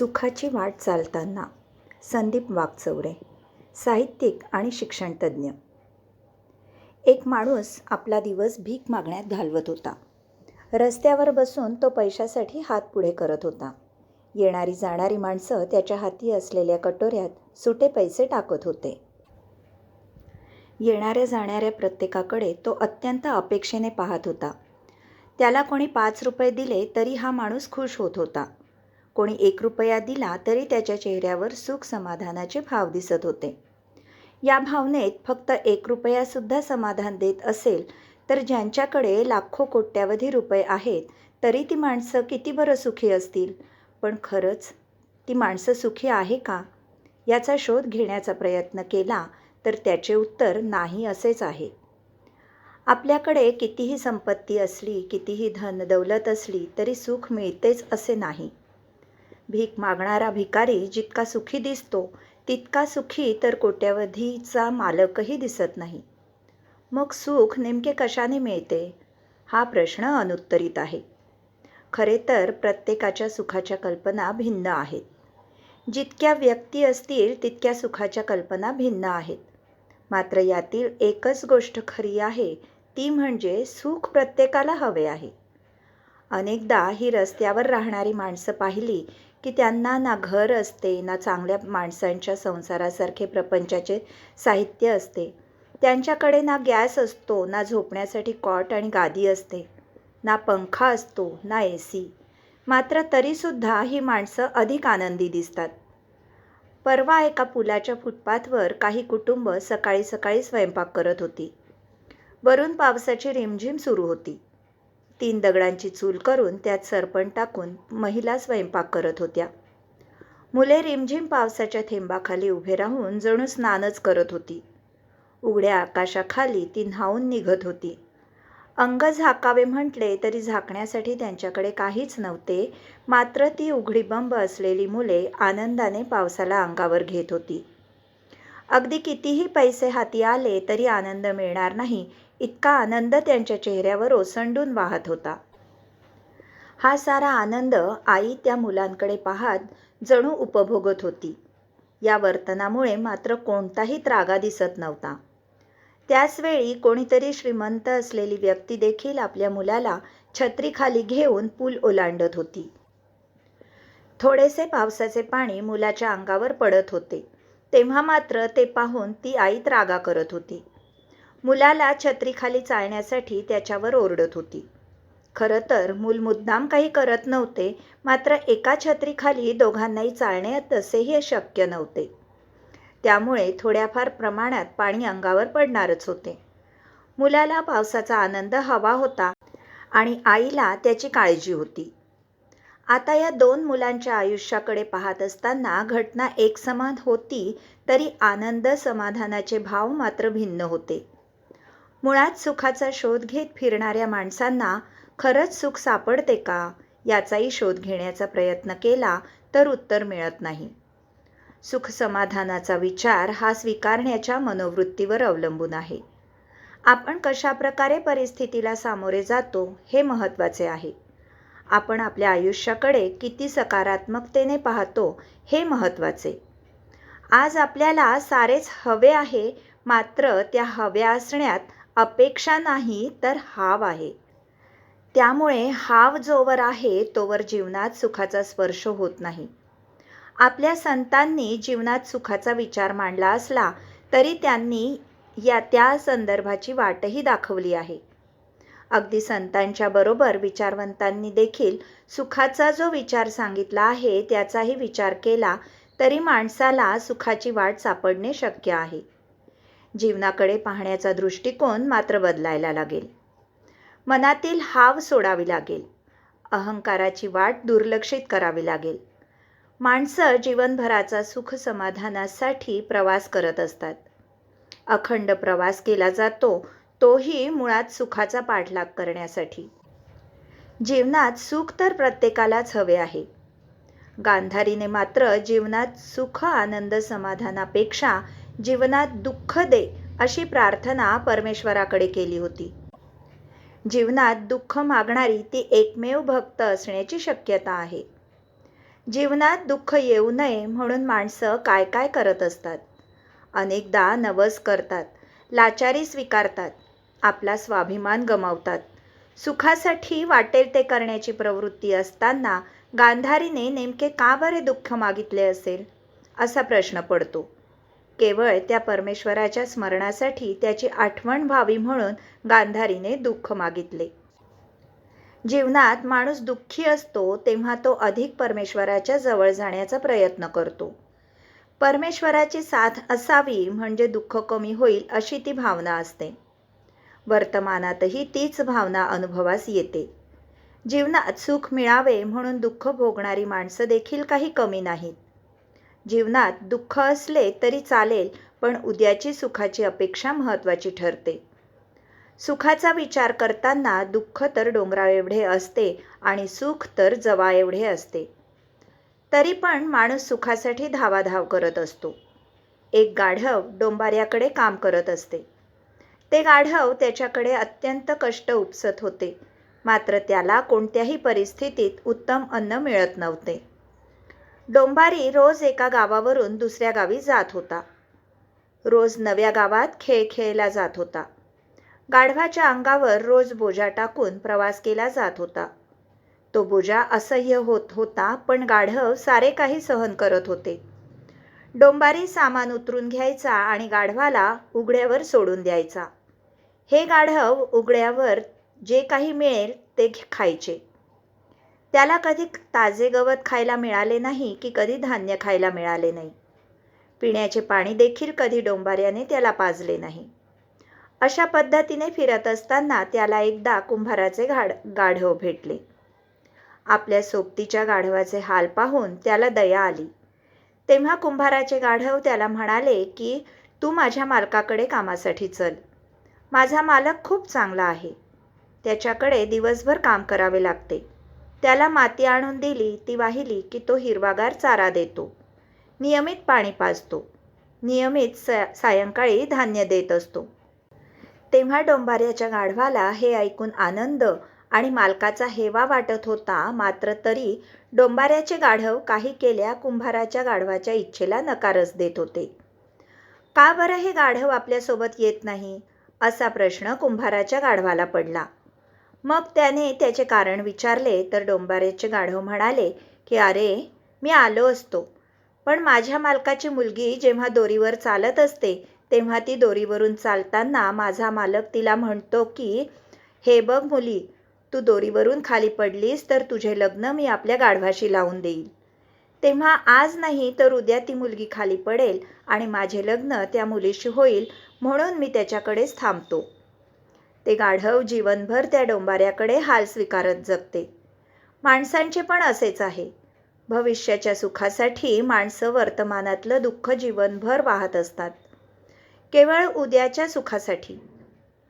सुखाची वाट चालताना. संदीप वाकचौरे साहित्यिक आणि शिक्षणतज्ज्ञ. एक माणूस आपला दिवस भीक मागण्यात घालवत होता. रस्त्यावर बसून तो पैशासाठी हात पुढे करत होता. येणारी जाणारी माणसं त्याच्या हाती असलेल्या कटोऱ्यात सुटे पैसे टाकत होते. येणाऱ्या जाणाऱ्या प्रत्येकाकडे तो अत्यंत अपेक्षेने पाहत होता. त्याला कोणी पाच रुपये दिले तरी हा माणूस खुश होत होता. कोणी एक रुपया दिला तरी त्याच्या चेहऱ्यावर सुख समाधानाचे भाव दिसत होते. या भावनेत फक्त एक रुपयासुद्धा समाधान देत असेल तर ज्यांच्याकडे लाखो कोट्यावधी रुपये आहेत तरी ती माणसं किती बरं सुखी असतील? पण खरंच ती माणसं सुखी आहे का? याचा शोध घेण्याचा प्रयत्न केला तर त्याचे उत्तर नाही असेच आहे. आपल्याकडे कितीही संपत्ती असली कितीही धन दौलत असली तरी सुख मिळतेच असे नाही. भीक मागणारा भिकारी जितका सुखी दिसतो तितका सुखी तर कोट्यावधीचा मालकही दिसत नाही. मग सुख नेमके कशाने मिळते? हा प्रश्न अनुत्तरित आहे. खरे तर प्रत्येकाच्या सुखाच्या कल्पना भिन्न आहेत. जितक्या व्यक्ती असतील तितक्या सुखाच्या कल्पना भिन्न आहेत. मात्र यातील एकच गोष्ट खरी आहे ती म्हणजे सुख प्रत्येकाला हवे आहे. अनेकदा ही रस्त्यावर राहणारी माणसं पाहिली की त्यांना ना घर असते ना चांगल्या माणसांच्या संसारासारखे प्रपंचाचे साहित्य असते. त्यांच्याकडे ना गॅस असतो ना झोपण्यासाठी कॉट आणि गादी असते ना पंखा असतो ना ए सी मात्र तरीसुद्धा ही माणसं अधिक आनंदी दिसतात. परवा एका पुलाच्या फुटपाथवर काही कुटुंब सकाळी सकाळी स्वयंपाक करत होती. वरून पावसाची रिमझिम सुरू होती. तीन दगडांची चूल करून त्यात सरपण टाकून महिला स्वयंपाक करत होत्या. मुले रिमझिम पावसाच्या थेंबाखाली उभे राहून जणू स्नानच करत होती. उघड्या आकाशाखाली ती न्हावून निघत होती. अंग झाकावे म्हटले तरी झाकण्यासाठी त्यांच्याकडे काहीच नव्हते मात्र ती उघडी बंब असलेली मुले आनंदाने पावसाला अंगावर घेत होती. अगदी कितीही पैसे हाती आले तरी आनंद मिळणार नाही इतका आनंद त्यांच्या चेहऱ्यावर ओसंडून वाहत होता. हा सारा आनंद आई त्या मुलांकडे पाहत जणू उपभोगत होती. या वर्तनामुळे मात्र कोणताही त्रागा दिसत नव्हता. त्याचवेळी कोणीतरी श्रीमंत असलेली व्यक्ती देखील आपल्या मुलाला छत्रीखाली घेऊन पूल ओलांडत होती. थोडेसे पावसाचे पाणी मुलाच्या अंगावर पडत होते. तेव्हा मात्र ते पाहून ती आई त्रागा करत होती. मुलाला छत्रीखाली चालण्यासाठी त्याच्यावर ओरडत होती. खरं तर मूल मुद्दाम काही करत नव्हते मात्र एका छत्रीखाली दोघांनाही चालणे तसेही शक्य नव्हते. त्यामुळे थोड्याफार प्रमाणात पाणी अंगावर पडणारच होते. मुलाला पावसाचा आनंद हवा होता आणि आईला त्याची काळजी होती. आता या दोन मुलांच्या आयुष्याकडे पाहत असताना घटना एकसमान होती तरी आनंद समाधानाचे भाव मात्र भिन्न होते. मुळात सुखाचा शोध घेत फिरणाऱ्या माणसांना खरंच सुख सापडते का? याचाही शोध घेण्याचा प्रयत्न केला तर उत्तर मिळत नाही. सुख समाधानाचा विचार हा स्वीकारण्याच्या मनोवृत्तीवर अवलंबून आहे. आपण कशा प्रकारे परिस्थितीला सामोरे जातो हे महत्त्वाचे आहे. आपण आपल्या आयुष्याकडे किती सकारात्मकतेने पाहतो हे महत्त्वाचे. आज आपल्याला सारेच हवे आहे मात्र त्या हव्या असण्यात अपेक्षा नाही तर हाव आहे. त्यामुळे हाव जोवर आहे तोवर जीवनात सुखाचा स्पर्श होत नाही. आपल्या संतांनी जीवनात सुखाचा विचार मांडला असला तरी त्यांनी या त्या संदर्भाची वाटही दाखवली आहे. अगदी संतांच्या बरोबर विचारवंतांनी देखील सुखाचा जो विचार सांगितला आहे त्याचाही विचार केला तरी माणसाला सुखाची वाट सापडणे शक्य आहे. जीवनाकडे पाहण्याचा दृष्टिकोन मात्र बदलायला लागेल. मनातील हाव सोडावी लागेल. अहंकाराची वाट दुर्लक्षित करावी लागेल. माणसं जीवनभराचा सुख समाधानासाठी प्रवास करत असतात. अखंड प्रवास केला जातो तोही मुळात सुखाचा पाठलाग करण्यासाठी. जीवनात सुख तर प्रत्येकालाच हवे आहे. गांधारीने मात्र जीवनात सुख आनंद समाधानापेक्षा जीवनात दुःख दे अशी प्रार्थना परमेश्वराकडे केली होती. जीवनात दुःख मागणारी ती एकमेव भक्त असण्याची शक्यता आहे. जीवनात दुःख येऊ नये म्हणून माणसं काय काय करत असतात. अनेकदा नवस करतात लाचारी स्वीकारतात आपला स्वाभिमान गमावतात. सुखासाठी वाटेल ते करण्याची प्रवृत्ती असताना गांधारीने नेमके का बरे दुःख मागितले असेल? असा प्रश्न पडतो. केवळ त्या परमेश्वराच्या स्मरणासाठी त्याची आठवण व्हावी म्हणून गांधारीने दुःख मागितले. जीवनात माणूस दुःखी असतो तेव्हा तो अधिक परमेश्वराच्या जवळ जाण्याचा प्रयत्न करतो. परमेश्वराची साथ असावी म्हणजे दुःख कमी होईल अशी ती भावना असते. वर्तमानातही तीच भावना अनुभवास येते. जीवनात सुख मिळावे म्हणून दुःख भोगणारी माणसं देखील काही कमी नाहीत. जीवनात दुःख असले तरी चालेल पण उद्याची सुखाची अपेक्षा महत्त्वाची ठरते. सुखाचा विचार करताना दुःख तर डोंगराएवढे असते आणि सुख तर जवा एवढे असते. तरी पण माणूस सुखासाठी धावाधाव करत असतो. एक गाढव डोंबाऱ्याकडे काम करत असते. ते गाढव त्याच्याकडे अत्यंत कष्ट उपसत होते. मात्र त्याला कोणत्याही परिस्थितीत उत्तम अन्न मिळत नव्हते. डोंबारी रोज एका गावावरून दुसऱ्या गावी जात होता. रोज नव्या गावात खेळ खेळला जात होता. गाढवाच्या अंगावर रोज बोजा टाकून प्रवास केला जात होता. तो बोजा असह्य होत होता पण गाढव सारे काही सहन करत होते. डोंबारी सामान उतरून घ्यायचा आणि गाढवाला उघड्यावर सोडून द्यायचा. हे गाढव उघड्यावर जे काही मिळेल ते खायचे. त्याला कधी ताजे गवत खायला मिळाले नाही की कधी धान्य खायला मिळाले नाही. पिण्याचे पाणी देखील कधी डोंबाऱ्याने त्याला पाजले नाही. अशा पद्धतीने फिरत असताना त्याला एकदा कुंभाराचे गाढ गाढव भेटले. आपल्या सोबतीच्या गाढवाचे हाल पाहून त्याला दया आली. तेव्हा कुंभाराचे गाढव त्याला म्हणाले की तू माझ्या मालकाकडे कामासाठी चल. माझा मालक खूप चांगला आहे. त्याच्याकडे दिवसभर काम करावे लागते. त्याला माती आणून दिली ती वाहिली की तो हिरवागार चारा देतो. नियमित पाणी पाजतो. नियमित स सायंकाळी धान्य देत असतो. तेव्हा डोंबाऱ्याच्या गाढवाला हे ऐकून आनंद आणि मालकाचा हेवा वाटत होता मात्र तरी डोंबाऱ्याचे गाढव काही केल्या कुंभाराच्या गाढवाच्या इच्छेला नकारच देत होते. का बरं हे गाढव आपल्यासोबत येत नाही? असा प्रश्न कुंभाराच्या गाढवाला पडला. मग त्याने त्याचे कारण विचारले तर डोंबारेचे गाढव म्हणाले की अरे मी आलो असतो. पण माझ्या मालकाची मुलगी जेव्हा दोरीवर चालत असते तेव्हा ती दोरीवरून चालताना माझा मालक तिला म्हणतो की हे बघ मुली तू दोरीवरून खाली पडलीस तर तुझे लग्न मी आपल्या गाढवाशी लावून देईल. तेव्हा आज नाही तर उद्या ती मुलगी खाली पडेल आणि माझे लग्न त्या मुलीशी होईल म्हणून मी त्याच्याकडेच थांबतो. ते गाढव जीवनभर त्या डोंबाऱ्याकडे हाल स्वीकारत जगते. माणसांचे पण असेच आहे. भविष्याच्या सुखासाठी माणसं वर्तमानातलं दुःख जीवनभर वाहत असतात. केवळ उद्याच्या सुखासाठी.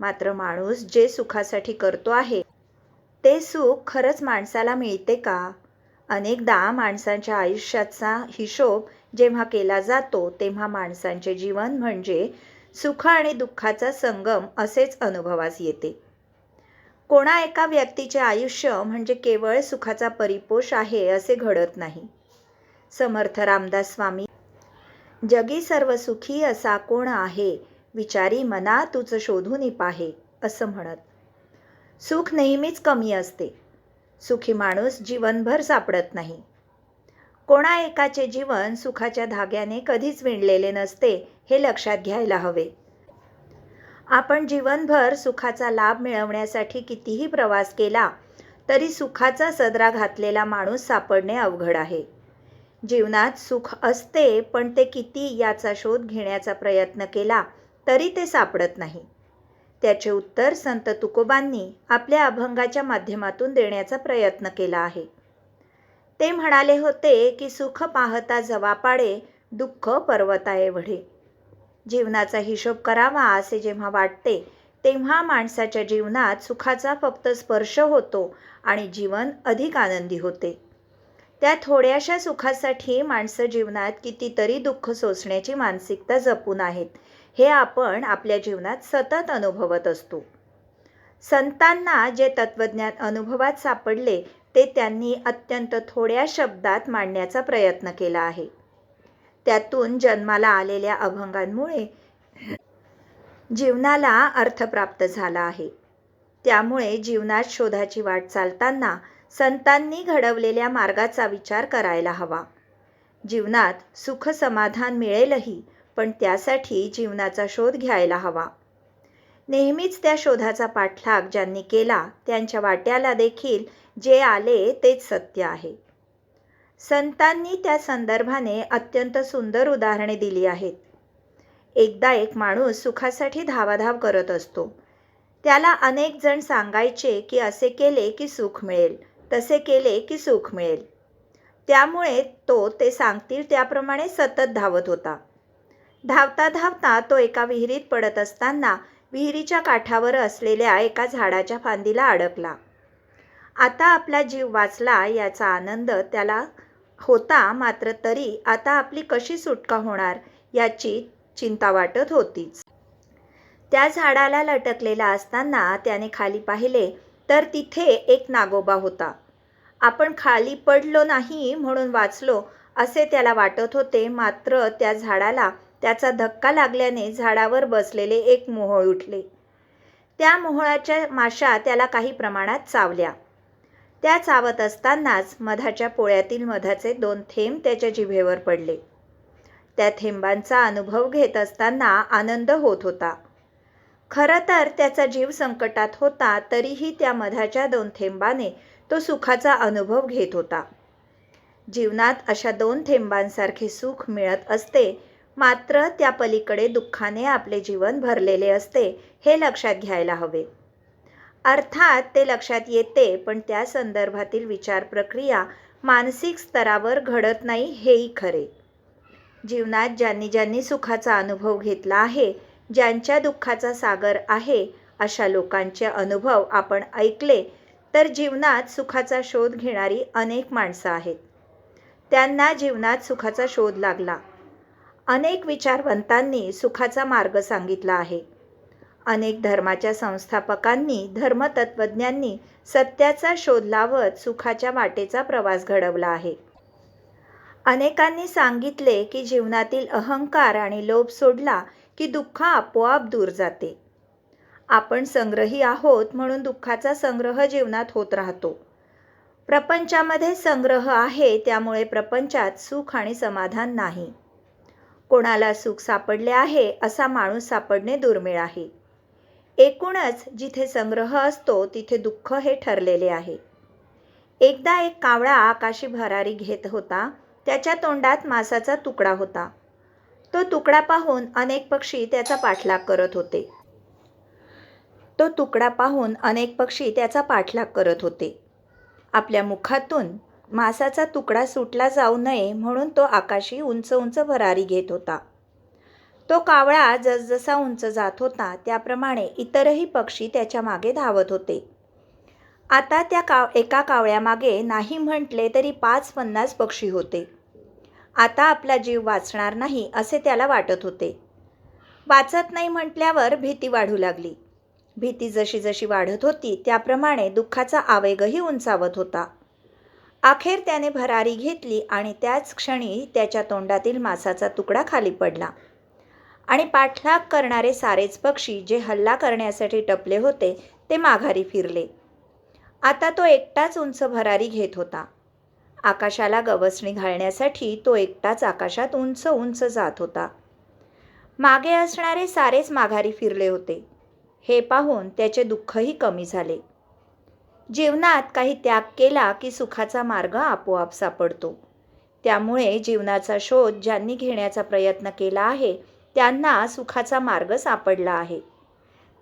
मात्र माणूस जे सुखासाठी करतो आहे ते सुख खरंच माणसाला मिळते का? अनेकदा माणसांच्या आयुष्याचा हिशोब जेव्हा केला जातो तेव्हा माणसांचे जीवन म्हणजे सुख आणि दुःखाचा संगम असेच अनुभवास येते. कोणा एका व्यक्तीचे आयुष्य म्हणजे केवळ सुखाचा परिपोष आहे असे घडत नाही. समर्थ रामदास स्वामी जगी सर्व सुखी असा कोण आहे? विचारी मना तुझं शोधून पाहे असं म्हणत. सुख नेहमीच कमी असते. सुखी माणूस जीवनभर सापडत नाही. कोणा एकाचे जीवन सुखाच्या धाग्याने कधीच विणलेले नसते हे लक्षात घ्यायला हवे. आपण जीवनभर सुखाचा लाभ मिळवण्यासाठी कितीही प्रवास केला तरी सुखाचा सदरा घातलेला माणूस सापडणे अवघड आहे. जीवनात सुख असते पण ते किती याचा शोध घेण्याचा प्रयत्न केला तरी ते सापडत नाही. त्याचे उत्तर संत तुकोबांनी आपल्या अभंगाच्या माध्यमातून देण्याचा प्रयत्न केला आहे. ते म्हणाले होते की सुख पाहता जवा पाडे दुःख पर्वता एवढे जीवनाचा हिशोब करावा असे जेव्हा वाटते तेव्हा माणसाच्या जीवनात सुखाचा फक्त स्पर्श होतो आणि जीवन अधिक आनंदी होते. त्या थोड्याशा सुखासाठी माणसं जीवनात कितीतरी दुःख सोसण्याची मानसिकता जपून आहेत हे आपण आपल्या जीवनात सतत अनुभवत असतो. संतांना जे तत्त्वज्ञान अनुभवात सापडले ते त्यांनी अत्यंत थोड्या शब्दात मांडण्याचा प्रयत्न केला आहे. त्यातून जन्माला आलेल्या अभंगांमुळे जीवनाला अर्थ प्राप्त झाला आहे. त्यामुळे जीवनात शोधाची वाट चालताना संतांनी घडवलेल्या मार्गाचा विचार करायला हवा. जीवनात सुख समाधान मिळेलही पण त्यासाठी जीवनाचा शोध घ्यायला हवा. नेहमीच त्या शोधाचा पाठलाग ज्यांनी केला त्यांच्या वाट्याला देखील जे आले तेच सत्य आहे. संतांनी त्या संदर्भाने अत्यंत सुंदर उदाहरणे दिली आहेत. एकदा एक माणूस सुखासाठी धावाधाव करत असतो. त्याला अनेक जण सांगायचे की असे केले की सुख मिळेल तसे केले की सुख मिळेल. त्यामुळे तो ते सांगतील त्याप्रमाणे सतत धावत होता. धावता धावता तो एका विहिरीत पडत असताना विहिरीच्या काठावर असलेल्या एका झाडाच्या फांदीला अडकला. आता आपला जीव वाचला याचा आनंद त्याला होता मात्र तरी आता आपली कशी सुटका होणार याची चिंता वाटत होतीच. त्या झाडाला लटकलेला असताना त्याने खाली पाहिले तर तिथे एक नागोबा होता. आपण खाली पडलो नाही म्हणून वाचलो असे त्याला वाटत होते मात्र त्या झाडाला त्याचा धक्का लागल्याने झाडावर बसलेले एक मोहळ उठले. त्या मोहळाच्या माशा त्याला काही प्रमाणात चावल्या. त्या चावत असतानाच मधाच्या पोळ्यातील मधाचे दोन थेंब त्याच्या जिभेवर पडले. त्या थेंबांचा अनुभव घेत असताना आनंद होत होता. खरं तर त्याचा जीव संकटात होता तरीही त्या मधाच्या दोन थेंबाने तो सुखाचा अनुभव घेत होता. जीवनात अशा दोन थेंबांसारखे सुख मिळत असते मात्र त्या पलीकडे दुःखाने आपले जीवन भरलेले असते हे लक्षात घ्यायला हवे. अर्थात ते लक्षात येते पण त्या संदर्भातील विचार प्रक्रिया मानसिक स्तरावर घडत नाही हेही खरे. जीवनात ज्यांनी ज्यांनी सुखाचा अनुभव घेतला आहे ज्यांच्या दुःखाचा सागर आहे अशा लोकांचे अनुभव आपण ऐकले तर जीवनात सुखाचा शोध घेणारी अनेक माणसं आहेत. त्यांना जीवनात सुखाचा शोध लागला. अनेक विचारवंतांनी सुखाचा मार्ग सांगितला आहे. अनेक धर्माच्या संस्थापकांनी धर्मतत्वज्ञांनी सत्याचा शोध लावत सुखाच्या वाटेचा प्रवास घडवला आहे. अनेकांनी सांगितले की जीवनातील अहंकार आणि लोभ सोडला की दुःख आपोआप दूर जाते. आपण संग्रही आहोत म्हणून दुःखाचा संग्रह जीवनात होत राहतो. प्रपंचामध्ये संग्रह आहे त्यामुळे प्रपंचात सुख आणि समाधान नाही. कोणाला सुख सापडले आहे असा माणूस सापडणे दुर्मिळ आहे. एकूणच जिथे संग्रह असतो तिथे दुःख हे ठरलेले आहे. एकदा एक कावळा आकाशी भरारी घेत होता. त्याच्या तोंडात मासाचा तुकडा होता. तो तुकडा पाहून अनेक पक्षी त्याचा पाठलाग करत होते. तो तुकडा पाहून अनेक पक्षी त्याचा पाठलाग करत होते. आपल्या मुखातून मासाचा तुकडा सुटला जाऊ नये म्हणून तो आकाशी उंच उंच भरारी घेत होता. तो कावळा जसजसा उंच जात होता त्याप्रमाणे इतरही पक्षी त्याच्यामागे धावत होते. आता त्या काव एका कावळ्यामागे नाही म्हटले तरी पाच पन्नास पक्षी होते. आता आपला जीव वाचणार नाही असे त्याला वाटत होते. वाचत नाही म्हटल्यावर भीती वाढू लागली. भीती जशी जशी वाढत होती त्याप्रमाणे दुःखाचा आवेगही उंचावत होता. अखेर त्याने भरारी घेतली आणि त्याच क्षणी त्याच्या तोंडातील मासाचा तुकडा खाली पडला. आणि पाठलाग करणारे सारेच पक्षी जे हल्ला करण्यासाठी टपले होते ते माघारी फिरले. आता तो एकटाच उंच भरारी घेत होता. आकाशाला गवसणी घालण्यासाठी तो एकटाच आकाशात उंच उंच जात होता. मागे असणारे सारेच माघारी फिरले होते. हे पाहून त्याचे दुःखही कमी झाले. जीवनात काही त्याग केला की सुखाचा मार्ग आपोआप सापडतो. त्यामुळे जीवनाचा शोध ज्यांनी घेण्याचा प्रयत्न केला आहे त्यांना सुखाचा मार्ग सापडला आहे.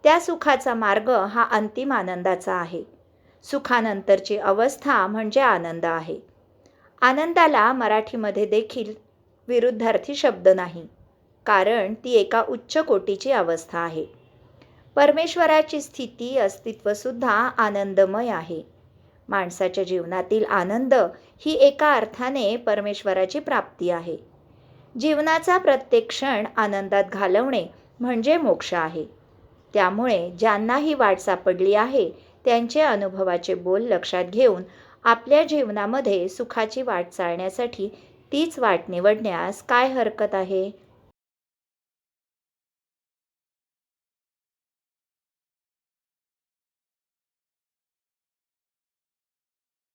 त्या सुखाचा मार्ग हा अंतिम आनंदाचा आहे. सुखानंतरची अवस्था म्हणजे आनंद आहे. आनंदाला मराठीमध्ये देखील विरुद्धार्थी शब्द नाही कारण ती एका उच्च कोटीची अवस्था आहे. परमेश्वराची स्थिती अस्तित्वसुद्धा आनंदमय आहे. माणसाच्या जीवनातील आनंद ही एका अर्थाने परमेश्वराची प्राप्ती आहे. जीवनाचा प्रत्येक क्षण आनंदात घालवणे म्हणजे मोक्ष आहे. त्यामुळे ज्यांना ही वाट सापडली आहे त्यांचे अनुभवाचे बोल लक्षात घेऊन आपल्या जीवनामध्ये सुखाची वाट चालण्यासाठी तीच वाट निवडण्यास काय हरकत आहे?